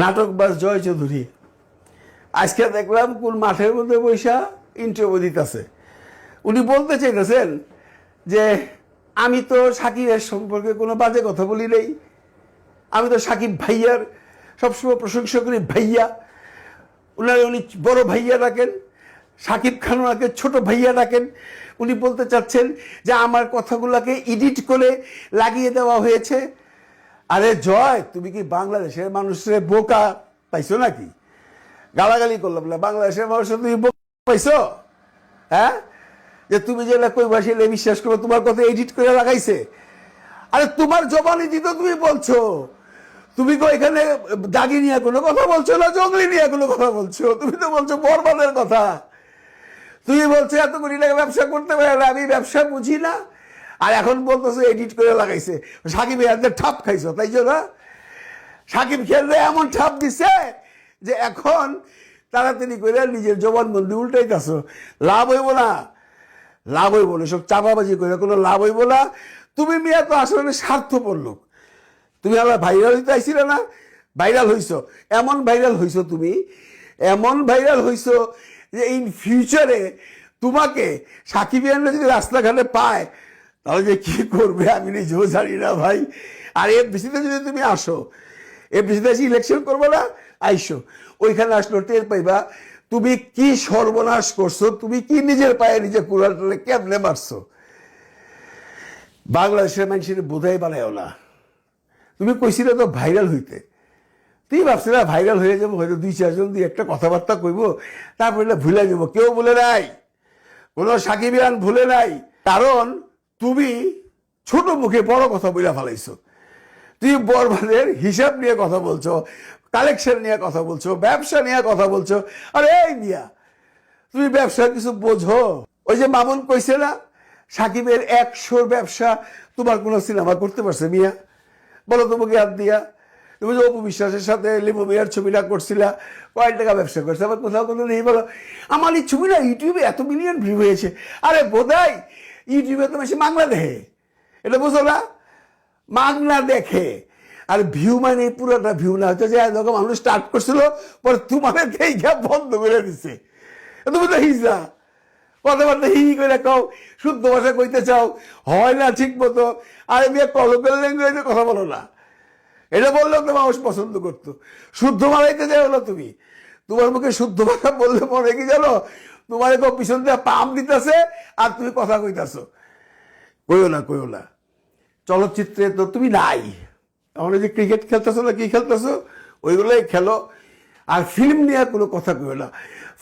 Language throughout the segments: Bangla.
নাটক বাস জয় চৌধুরী। আজকে দেখলাম কোন মাঠের মধ্যে বৈশা ইন্টারভিউ দিতেছে। উনি বলতে চাইতেছেন যে, আমি তো সাকিবের সম্পর্কে কোনো বাজে কথা বলি নেই। আমি তো সাকিব ভাইয়ার সবসময় প্রশংসা করি ভাইয়া। উনারে উনি বড় ভাইয়া ডাকেন, সাকিব খান ওনাকে ছোট ভাইয়া ডাকেন। উনি বলতে চাচ্ছেন যে, আমার কথাগুলোকে এডিট করে লাগিয়ে দেওয়া হয়েছে। আরে জয়, তুমি কি বাংলাদেশের মানুষের বোকা পাইছো নাকি? গালাগালি করলাম না, বাংলাদেশের মানুষের তুমি বোকা পাইছো? হ্যাঁ? যে তুমি যেটা কই ভাষাইলে বিশ্বাস করো, তোমার কথা এডিট করে লাগাইছে। আরে তোমার জবানি দিত তুমি বলছো, তুমি তো এখানে দাগি নিয়ে কোনো কথা বলছো না, জঙ্গলি নিয়ে কোনো কথা বলছো? তুমি তো বলছো বরবাদের কথা। তুমি বলছো এত কোটি টাকা ব্যবসা করতে পারে আমি ব্যবসা বুঝি না। আর এখন বলতেছে এডিট করে লাগাইছে। সাকিব এদের ঠাপ খাইছো, তাই জন্য? সাকিব খেললে এমন ঠাপ দিছে যে এখন তাড়াতাড়ি করে নিজের জবানবন্দি উল্টাইতেছো। লাভ হইব না। লাভ হইব না সব চাপাবাজি করে কোনো লাভ হইব না। তুমি মিয়া তো আসলে স্বার্থপর লোক। তুমি আবার ভাইরাল হইতে আইছিলে না? ভাইরাল হইছো। এমন ভাইরাল হইছো তুমি, এমন ভাইরাল হইছো যে ইন ফিউচারে তোমাকে সাকিব ইয়ানরা যদি রাস্তাঘাটে পায় তাহলে যে কি করবে আমি নিজেও জানি না ভাই। আর এর বেশিতে যদি তুমি আসো এর বেশিতে এসে ইলেকশন করব না, আইসো। ওইখানে আসলো টের পাইবা, তুমি কি সর্বনাশ করছ, তুমি কি নিজের পায়ে নিজে কুড়ালে কেমনে মারছো? বাংলাদেশের মানুষের বোধাই বানায়ও না। তুমি কইছিলে তো ভাইরাল হইতে। তুই ভাবছিলে ভাইরাল হয়ে যাব, হয়তো দুই চারজন দিয়ে একটা কথাবার্তা কইব, তারপরে ভুলে যাব। কেউ বলে নাই। কোনো সাকিবিয়ান ভুলে নাই। কারণ তুমি ছোট মুখে বড় কথা বইলা ফেলাইছো। তুমি বরবাদের হিসাব নিয়ে কথা বলছো কালেকশন নিয়ে কথা বলছো, ব্যবসা নিয়ে কথা বলছো। আরে এই মিয়া, তুমি ব্যবসা কিছু বোঝো? ওই যে মামুন কইছে না, সাকিবের একশোর ব্যবসা তোমার কোনো সিনেমা করতে পারছে মিয়া? বলো তোমাকে হাত দিয়া। তুমি যে অপু বিশ্বাসের সাথে লিমু মিয়ার ছবিটা করছিলা, কয়েক টাকা ব্যবসা করছে, আবার কোথাও কোথাও নেই, বলো। আমার এই ছবিটা ইউটিউবে এত মিলিয়ন ভিউ হয়েছে। আরে বোধাই ইউটিউবে তো বেশি বাংলা দেখে। এটা বুঝো না? মাগনা দেখে। আর ভিউ মানে পুরোটা ভিউ না। হচ্ছে যে যখন মানুষ স্টার্ট করছিল, পরে তোমার দেখে বন্ধ করে দিছে। তুমি তো হিজা কথাবার্তা হি করে কও, শুদ্ধ ভাষা কইতে চাও। হয় না ঠিক মতো। আর মেয়ে কলকাল ল্যাঙ্গুয়েজে কথা বলো না। এটা বললেও তো মানুষ পছন্দ করতো। শুদ্ধ মারাইতে যাই হলো তুমি। তোমার মুখে শুদ্ধ ভাষা বললে পরে কি জানো? তোমার কেউ পিছন দিয়ে পাম দিতেছে আর তুমি কথা কইতাছো। কইও না কইও না। চলচ্চিত্রে তো তুমি নাই। আমরা যে ক্রিকেট খেলতেছো না কি খেলতেছো, ওইগুলোই খেলো। আর ফিল্ম নিয়ে কোনো কথা কইও না।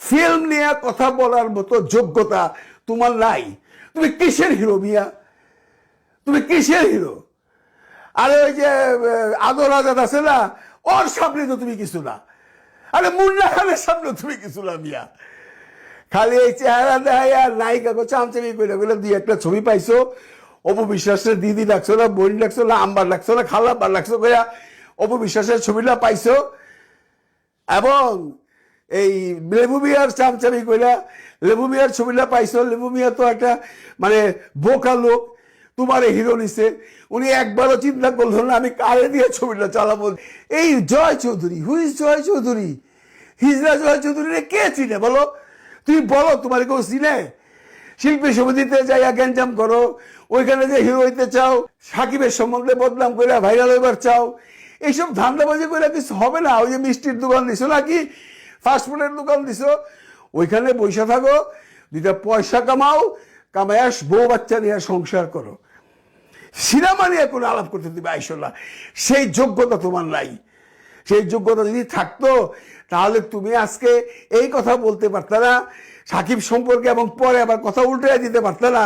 ফিল্ম নিয়ে কথা বলার মতো যোগ্যতা তোমার নাই। তুমি কিসের হিরো মিয়া? তুমি কিসের হিরো? আরে ওই যে আদর আজাদ আছে না? ওর সামনে তো তুমি কিছু না। আরে মুন্না খানের সামনে তুমি কিছু না মিয়া। খালি এই চেহারা দেখায় আর নায়িকা কো চামচামি করে বলে দুই একটা ছবি পাইছো? অপু বিশ্বাসের দিদি ডাকছো না, বোন ডাকছো না আম্বার ডাকছো না খালাব্বার ডাকছো কইয়া অপু বিশ্বাসের ছবিটা পাইছো? এবং এই লেবু মিয়ার চামচামি কইরা, লেবু মিয়ার ছবিটা পাইছো? লেবু মিয়া তো একটা মানে বোকা লোক, তোমার হিরো নিছে। উনি একবারও চিন্তা করল না আমি কারে দিয়ে ছবিটা চালাবো? এই জয় চৌধুরী হুইজ জয় চৌধুরী, হিজরা জয় চৌধুরী কে চিনে বলো? তুমি বলো, তোমার কেউ চিনে? শিল্পী সমিতিতে যাইয়া গ্যাঞ্জাম করো, ওইখানে যে হিরো হইতে চাও, সাকিবের সম্বন্ধে বদনাম করে ভাইরাল হইবার চাও, এইসব ধান্দাবাজি করে কিছু হবে না? ওই যে মিষ্টির দোকান দিছো নাকি? ফাস্টফুডের দোকান দিছো? ওইখানে বৈশা থাকো, দুইটা পয়সা কামাও কামায় বউ বাচ্চা নিয়ে সংসার করো। সিনেমা নিয়ে কোনো আলাপ করতে দিবে আইসলা সেই যোগ্যতা তোমার নাই। সেই যোগ্যতা যদি থাকতো, তাহলে তুমি আজকে এই কথা বলতে পারত না। সাকিব সম্পর্কে এবং পরে আবার কথা উল্টে দিতে পারত না।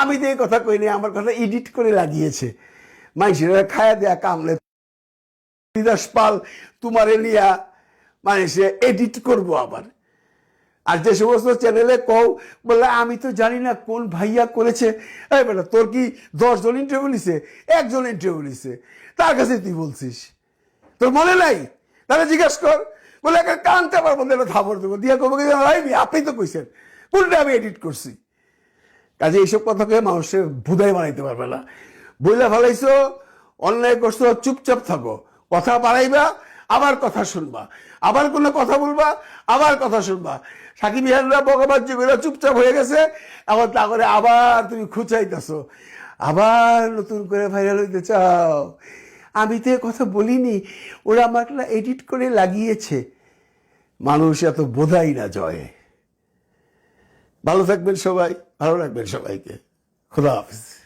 আমি তো এই কথা কইনি, আমার কথা এডিট করে লাগিয়েছে। মানুষেরা খায়া দেয়া কামলে। হরিদাস পাল তোমার এলিয়া মানে সে এডিট করব আবার। আর যে সমস্ত চ্যানেলে কও বলে আমি তো জানি না কোন ভাইয়া করেছে। এই বেটা, তোর কি দশজন ইন্টারভিউ নিছে? একজন ইন্টারভিউ নিছে। তার কাছে তুই বলছিস। তোর মনে নাই? তাহলে জিজ্ঞাসা কর। বলে একটা কান চাপার মধ্যে একটা থাপড় দেবো। দিয়ে কবে ভাইনি আপনি তো কইছেন। কোনটা আমি এডিট করছি। কাজে এইসব কথাকে মানুষের বুধাই বানাইতে পারবে না। বইলা ফেলাইছো, অন্যায় করছ, চুপচাপ থাকো। কথা বাড়াইবা, আবার কথা শুনবা। আবার কোনো কথা বলবা, আবার কথা শুনবা। সাকিব ইহানরা বগাবাজ্য করে চুপচাপ হয়ে গেছে। এখন তা করে আবার তুমি খুঁচাইতেছো। আবার নতুন করে ভাইরাল হইতে চাও। আমি তো কথা বলিনি। ওরা আমাকে এডিট করে লাগিয়েছে। মানুষ এত বোধাই না জয়ে। ভালো থাকবেন সবাই, ভালো রাখবেন সবাইকে। খোদা হাফিজ।